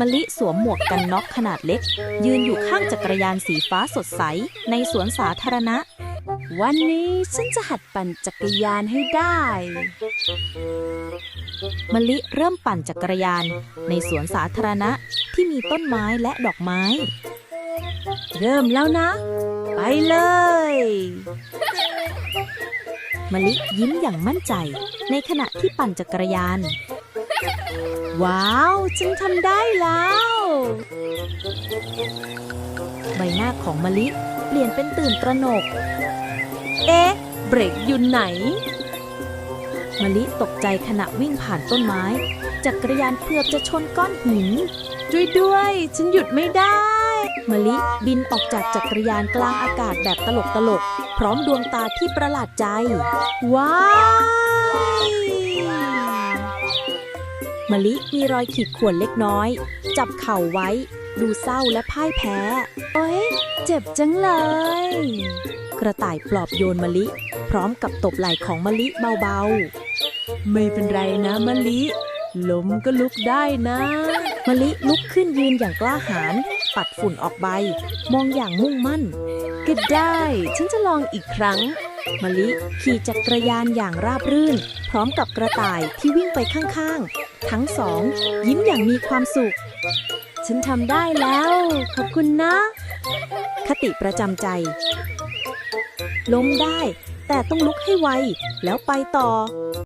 มะลิสวมหมวกกันน็อกขนาดเล็ก ยืนอยู่ข้างจักรยานสีฟ้าสดใส ในสวนสาธารณะ วันนี้ฉันจะหัดปั่นจักรยานให้ได้ มะลิเริ่มปั่นจักรยาน ในสวนสาธารณะที่มีต้นไม้และดอกไม้ เริ่มแล้วนะ ไปเลยมะลิยิ้มอย่างมั่นใจ ในขณะที่ปั่นจักรยาน ว้าว ฉันทำได้แล้ว ใบหน้าของมะลิเปลี่ยนเป็นตื่นตระหนก เอ๊ะ เบรกอยู่ไหน มะลิตกใจขณะวิ่งผ่านต้นไม้ จักรยานเกือบจะชนก้อนหินด้วยด้วย ฉันหยุดไม่ได้มะลิบินออกจากจักรยานกลางอากาศแบบตลกตลก พร้อมดวงตาที่ประหลาดใจ ว้าว มะลิมีรอยขีดข่วนเล็กน้อย จับเข่าไว้ ดูเศร้าและพ่ายแพ้ โอ๊ย เจ็บจังเลย กระต่ายปลอบโยนมะลิ พร้อมกับตบไหล่ของมะลิเบาไม่เป็นไรนะมะลิล้มก็ลุกได้นะๆมะลิลุกขึ้นยืนอย่างกล้าหาญปัดฝุ่นออกไปมองอย่างมุ่งมั่น ก็ได้ ฉันจะลองอีกครั้งมะลิขี่จักรยานอย่างราบรื่น พร้อมกับกระต่ายที่วิ่งไปข้างๆ ทั้งสอง ยิ้มอย่างมีความสุข ฉันทำได้แล้ว ขอบคุณนะ คติประจำใจ ล้มได้ แต่ต้องลุกให้ไว แล้วไปต่อ